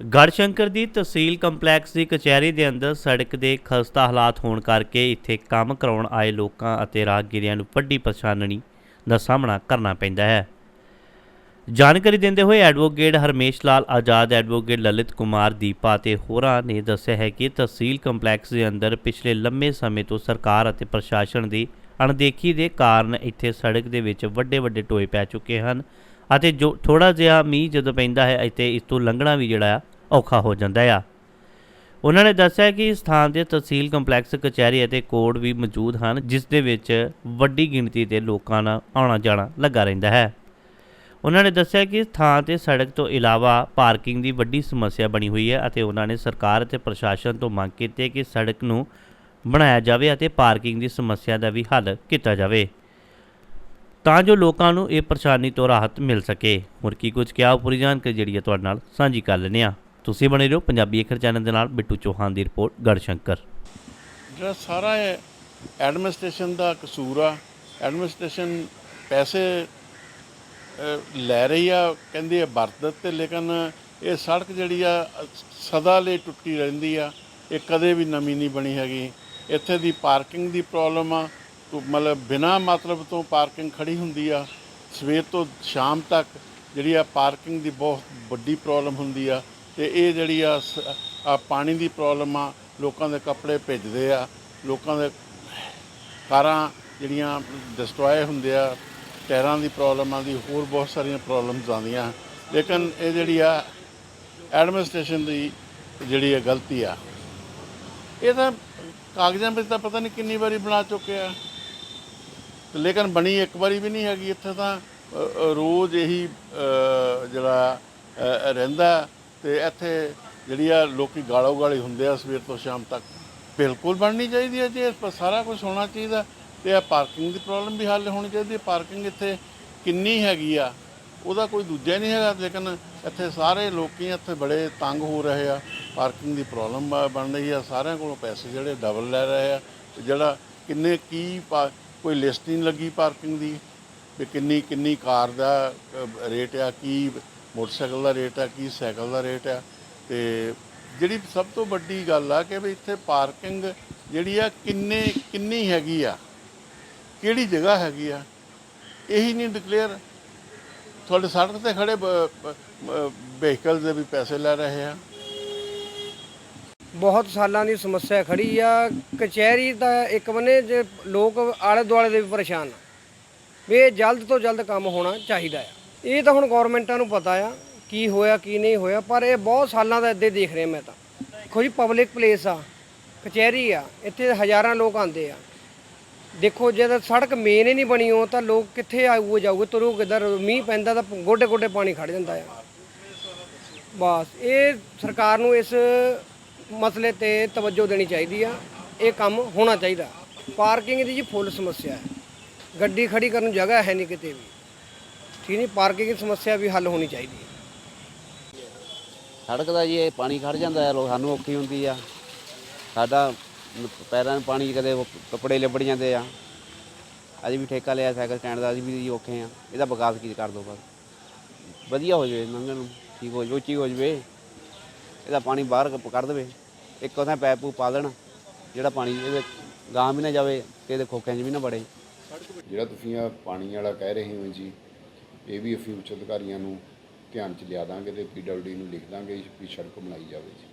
ਗੜਸ਼ੰਕਰ ਦੀ ਤਹਿਸੀਲ complex ਦੀ ਕਚਹਿਰੀ ਦੇ ਅੰਦਰ ਸੜਕ ਦੇ ਖਸਤਾ ਹਾਲਾਤ ਹੋਣ ਕਰਕੇ ਇੱਥੇ ਕੰਮ ਕਰਾਉਣ ਆਏ ਲੋਕਾਂ ਅਤੇ ਰਾਹਗੀਰਾਂ ਨੂੰ ਵੱਡੀ ਪਰੇਸ਼ਾਨੀ ਦਾ ਸਾਹਮਣਾ ਕਰਨਾ ਪੈਂਦਾ ਹੈ। ਜਾਣਕਾਰੀ ਦਿੰਦੇ ਹੋਏ ਐਡਵੋਕੇਟ ਹਰਮੇਸ਼ ਲਾਲ ਆਜ਼ਾਦ, ਐਡਵੋਕੇਟ ਲਲਿਤ ਕੁਮਾਰ ਦੀਪਾ ਤੇ ਹੋਰਾਂ ਨੇ ਦੱਸਿਆ ਹੈ ਕਿ ਤਹਿਸੀਲ ਕੰਪਲੈਕਸ ਦੇ ਅੰਦਰ ਪਿਛਲੇ ਲੰਮੇ ਸਮੇਂ ਤੋਂ ਸਰਕਾਰ ਅਤੇ ਪ੍ਰਸ਼ਾਸਨ ਦੀ ਅਣਦੇਖੀ ਦੇ ਕਾਰਨ ਇੱਥੇ ਸੜਕ ਦੇ ਵਿੱਚ ਵੱਡੇ ਵੱਡੇ ਟੋਏ ਪੈ ਚੁੱਕੇ ਹਨ ਅਤੇ ਜੋ ਥੋੜਾ ਜਿਹਾ ਮੀਂਹ ਜਦੋਂ ਪੈਂਦਾ ਹੈ, ਇੱਥੇ ਇਸ ਤੋਂ ਲੰਘਣਾ ਵੀ ਜਿਹੜਾ ਆ ਔਖਾ ਹੋ ਜਾਂਦਾ ਆ। ਉਹਨਾਂ ਨੇ ਦੱਸਿਆ ਕਿ ਇਸ ਥਾਂ ਤੇ ਤਹਿਸੀਲ ਕੰਪਲੈਕਸ, ਕਚਹਿਰੀ ਅਤੇ ਕੋਰਟ ਵੀ ਮੌਜੂਦ ਹਨ, ਜਿਸ ਦੇ ਵਿੱਚ ਵੱਡੀ ਗਿਣਤੀ ਦੇ ਲੋਕਾਂ ਦਾ ਆਉਣਾ ਜਾਣਾ ਲੱਗਾ ਰਹਿੰਦਾ ਹੈ। ਉਹਨਾਂ ਨੇ ਦੱਸਿਆ ਕਿ ਇਸ ਥਾਂ ਤੇ ਸੜਕ ਤੋਂ ਇਲਾਵਾ ਪਾਰਕਿੰਗ ਦੀ ਵੱਡੀ ਸਮੱਸਿਆ ਬਣੀ ਹੋਈ ਹੈ ਅਤੇ ਉਹਨਾਂ ਨੇ ਸਰਕਾਰ ਅਤੇ ਪ੍ਰਸ਼ਾਸਨ ਤੋਂ ਮੰਗ ਕੀਤੀ ਕਿ ਸੜਕ ਨੂੰ ਬਣਾਇਆ ਜਾਵੇ ਅਤੇ ਪਾਰਕਿੰਗ ਦੀ ਸਮੱਸਿਆ ਦਾ ਵੀ ਹੱਲ ਕੀਤਾ ਜਾਵੇ। ਤਾਂ ਜੋ ਲੋਕਾਂ ਨੂੰ ਇਹ ਪਰੇਸ਼ਾਨੀ ਤੋਂ ਰਾਹਤ ਮਿਲ ਸਕੇ। ਹੋਰ ਕੀ ਕੁਝ ਕਿਹਾ? ਉਹ ਪੂਰੀ ਜਾਣਕਾਰੀ ਜਿਹੜੀ ਹੈ ਤੁਹਾਡੇ ਨਾਲ ਸਾਂਝੀ ਕਰ ਲੈਂਦੇ ਹਾਂ। ਤੁਸੀਂ ਬਣੇ ਰਹੋ ਪੰਜਾਬੀ ਅਖਰ ਚੈਨਲ ਦੇ ਨਾਲ ਬਿੱਟੂ ਚੌਹਾਨ ਦੀ ਰਿਪੋਰਟ ਗੜਸ਼ੰਕਰ। ਜਿਹੜਾ ਸਾਰਾ ਐਡਮਿਨਿਸਟ੍ਰੇਸ਼ਨ ਦਾ ਕਸੂਰ ਆ, ਐਡਮਿਨਿਸਟ੍ਰੇਸ਼ਨ ਪੈਸੇ ਲੈ ਰਹੀ ਆ, ਕਹਿੰਦੀ ਆ ਵਰਤ ਦਿੱਤੇ, ਲੇਕਿਨ ਇਹ ਸੜਕ ਜਿਹੜੀ ਆ, ਸਦਾ ਲਈ ਟੁੱਟੀ ਰਹਿੰਦੀ ਆ, ਇਹ ਕਦੇ ਵੀ ਨਵੀਂ ਨਹੀਂ ਬਣੀ ਹੈਗੀ। ਇੱਥੇ ਦੀ ਪਾਰਕਿੰਗ ਦੀ ਪ੍ਰੋਬਲਮ ਆ ਮਤਲਬ ਬਿਨਾ ਮਤਲਬ ਤੋਂ ਪਾਰਕਿੰਗ ਖੜੀ ਹੁੰਦੀ ਆ, ਸਵੇਰ ਤੋਂ ਸ਼ਾਮ ਤੱਕ ਜਿਹੜੀ ਆ ਪਾਰਕਿੰਗ ਦੀ ਬਹੁਤ ਵੱਡੀ ਪ੍ਰੋਬਲਮ ਹੁੰਦੀ ਆ ਤੇ ਇਹ ਜਿਹੜੀ ਆ ਸ- ਆ ਪਾਣੀ ਦੀ ਪ੍ਰੋਬਲਮ ਆ ਲੋਕਾਂ ਦੇ ਕੱਪੜੇ ਭਿੱਜਦੇ ਆ ਲੋਕਾਂ ਦੇ ਕਾਰਾਂ ਜਿਹੜੀਆਂ ਡਿਸਟਰੋਏ ਹੁੰਦੇ ਆ ਟਾਇਰਾਂ ਦੀ ਪ੍ਰੋਬਲਮ ਆਉਂਦੀ ਹੋਰ ਬਹੁਤ ਸਾਰੀਆਂ ਪ੍ਰੋਬਲਮਸ ਆਉਂਦੀਆਂ। ਲੇਕਿਨ ਇਹ ਜਿਹੜੀ ਆ ਐਡਮਿਨਿਸਟ੍ਰੇਸ਼ਨ ਦੀ ਜਿਹੜੀ ਹੈ ਗਲਤੀ ਆ ਇਹ ਤਾਂ ਕਾਗਜ਼ਾਂ ਵਿੱਚ ਤਾਂ ਪਤਾ ਨਹੀਂ ਕਿੰਨੀ ਵਾਰੀ ਬਣਾ ਚੁੱਕੇ ਆ। ਤੇ ਲੇਕਿਨ ਬਣੀ ਇੱਕ ਵਾਰੀ ਵੀ ਨਹੀਂ ਹੈਗੀ ਇੱਥੇ ਤਾਂ ਅ, ਅ, ਰੋਜ਼ ਇਹੀ ਅ, ਜਿਹੜਾ ਅ, ਰਹਿੰਦਾ। ਤੇ ਇੱਥੇ ਜਿਹੜੀ ਆ ਲੋਕੀ ਗਾਲੋ ਗਾਲੀ ਹੁੰਦੇ ਆ ਸਵੇਰ ਤੋਂ ਸ਼ਾਮ ਤੱਕ, ਬਿਲਕੁਲ ਬਣਨੀ ਚਾਹੀਦੀ ਹੈ ਜੀ, ਇਸ ਪਰ ਸਾਰਾ ਕੁਝ ਹੋਣਾ ਚਾਹੀਦਾ। ਤੇ ਇਹ ਪਾਰਕਿੰਗ ਦੀ ਪ੍ਰੋਬਲਮ ਵੀ ਹੱਲ ਹੋਣੀ ਚਾਹੀਦੀ ਹੈ ਪਾਰਕਿੰਗ ਇੱਥੇ ਕਿੰਨੀ ਹੈਗੀ ਆ, ਉਹਦਾ ਕੋਈ ਦੂਜਾ ਨਹੀਂ ਹੈਗਾ, ਲੇਕਿਨ ਇੱਥੇ ਸਾਰੇ ਲੋਕੀ ਇੱਥੇ ਬੜੇ ਤੰਗ ਹੋ ਰਹੇ ਆ। ਪਾਰਕਿੰਗ ਦੀ ਪ੍ਰੋਬਲਮ ਬਣ ਰਹੀ ਆ, ਸਾਰਿਆਂ ਕੋਲੋਂ ਪੈਸੇ ਜਿਹੜੇ ਡਬਲ ਲੈ ਰਹੇ ਆ, ਤੇ ਜਿਹੜਾ ਕਿੰਨੇ ਕੀ ਪਾ- ਕੋਈ ਲਿਸਟ ਨਹੀਂ ਲੱਗੀ ਪਾਰਕਿੰਗ ਦੀ, ਵੀ ਕਿੰਨੀ ਕਿੰਨੀ ਕਾਰ ਦਾ ਰੇਟ ਆ, ਕੀ ਮੋਟਰਸਾਈਕਲ ਦਾ ਰੇਟ ਆ, ਕੀ ਸਾਈਕਲ ਦਾ ਰੇਟ ਆ, ਤੇ ਜਿਹੜੀ ਸਭ ਤੋਂ ਵੱਡੀ ਗੱਲ ਆ ਕਿ ਵੀ ਇੱਥੇ ਪਾਰਕਿੰਗ ਜਿਹੜੀ ਆ ਕਿੰਨੇ, ਕਿੰਨੀ ਹੈਗੀ ਆ, ਕਿਹੜੀ ਜਗ੍ਹਾ ਹੈਗੀ ਆ, ਇਹੀ ਨਹੀਂ ਡਿਕਲੇਅਰ ਤੁਹਾਡੇ ਸੜਕ ਤੇ ਖੜੇ ਵਹੀਕਲ ਦੇ ਵੀ ਪੈਸੇ ਲੈ ਰਹੇ ਆ। ਬਹੁਤ ਸਾਲਾਂ ਦੀ ਸਮੱਸਿਆ ਖੜੀ ਆ। ਕਚਹਿਰੀ ਦਾ ਇੱਕ ਬੰਨੇ ਜੇ ਲੋਕ ਆਲੇ ਦੁਆਲੇ ਦੇ ਵੀ ਪਰੇਸ਼ਾਨ ਆ। ਵੀ ਇਹ ਜਲਦ ਤੋਂ ਜਲਦ ਕੰਮ ਹੋਣਾ ਚਾਹੀਦਾ ਆ। ਇਹ ਤਾਂ ਹੁਣ ਗਵਰਨਮੈਂਟਾਂ ਨੂੰ ਪਤਾ ਆ ਕੀ ਹੋਇਆ, ਕੀ ਨਹੀਂ ਹੋਇਆ, ਪਰ ਇਹ ਬਹੁਤ ਸਾਲਾਂ ਦਾ ਇੱਦੇ ਦੇਖ ਰਿਹਾ ਮੈਂ ਤਾਂ। ਦੇਖੋ ਜੀ ਪਬਲਿਕ ਪਲੇਸ ਆ, ਕਚਹਿਰੀ ਆ, ਇੱਥੇ ਹਜ਼ਾਰਾਂ ਲੋਕ ਆਉਂਦੇ ਆ। ਦੇਖੋ ਜਦ ਸੜਕ ਮੇਨ ਹੀ ਨਹੀਂ ਬਣੀ ਹੋ ਤਾਂ ਲੋਕ ਕਿੱਥੇ ਆਊਗੇ ਜਾਊਗੇ ਤੁਰੂ ਕਿੱਧਰ? ਮੀਂਹ ਪੈਂਦਾ ਤਾਂ ਗੋਡੇ ਗੋਡੇ ਪਾਣੀ ਖੜ ਜਾਂਦਾ ਆ। ਬਸ, ਇਹ ਸਰਕਾਰ ਨੂੰ ਇਸ ਮਸਲੇ ਤੇ ਤਵੱਜੋ ਦੇਣੀ ਚਾਹੀਦੀ ਆ। ਇਹ ਕੰਮ ਹੋਣਾ ਚਾਹੀਦਾ। ਪਾਰਕਿੰਗ ਦੀ ਜੀ ਫੁੱਲ ਸਮੱਸਿਆ ਹੈ। ਗੱਡੀ ਖੜੀ ਕਰਨ ਨੂੰ ਜਗ੍ਹਾ ਹੈ ਨਹੀਂ ਕਿਤੇ ਵੀ। ਨਹੀਂ ਪਾਰਕਿੰਗ ਦੀ ਸਮੱਸਿਆ ਵੀ ਹੱਲ ਹੋਣੀ ਚਾਹੀਦੀ ਹੈ। ਸੜਕ ਦਾ ਜੀ ਇਹ ਪਾਣੀ ਖੜ ਜਾਂਦਾ ਹੈ ਲੋ ਸਾਨੂੰ ਔਖੀ ਹੁੰਦੀ ਆ। ਸਾਡਾ ਪੈਰਾਂ ਨੂੰ ਪਾਣੀ ਕਦੇ ਕੱਪੜੇ ਲਿਬੜ ਜਾਂਦੇ ਆ। ਅੱਜ ਵੀ ਠੇਕਾ ਲਿਆ ਸਾਈਕਲ ਸਟੈਂਡ ਦਾ ਅਸੀਂ ਵੀ ਜੀ ਔਖੇ ਆ। ਇਹਦਾ ਵਿਕਾਸ ਕੀ ਕਰ ਦੋ ਬਸ। ਵਧੀਆ ਹੋ ਜਾਵੇ ਲੰਘਣ ਨੂੰ ਠੀਕ ਹੋ ਜਾਵੇ ਉੱਚੀ ਹੋ ਜਾਵੇ। ਇਹਦਾ ਪਾਣੀ ਬਾਹਰ ਕ- ਕੱਢ ਦੇਵੇ। ਇੱਕ ਉਥਾਂ ਪੈਪ ਪੂਪ ਪਾ ਦੇਣ ਜਿਹੜਾ ਪਾਣੀ ਇਹਦੇ ਗਾਂ ਵੀ ਨਾ ਜਾਵੇ ਤੇ ਇਹਦੇ ਖੋਖਿਆਂ 'ਚ ਵੀ ਨਾ ਵੜੇ। ਜਿਹੜਾ ਤੁਸੀਂ ਆ ਪਾਣੀ ਵਾਲਾ ਕਹਿ ਰਹੇ ਹੋ ਜੀ ਇਹ ਵੀ ਅਸੀਂ ਉੱਚ ਅਧਿਕਾਰੀਆਂ ਨੂੰ ਧਿਆਨ ਚ ਲਿਆ ਦਾਂਗੇ ਤੇ ਪੀਡਬਲਡੀ ਨੂੰ ਲਿਖ ਦਾਂਗੇ ਵੀ ਸੜਕ ਬਣਾਈ ਜਾਵੇ ਜੀ।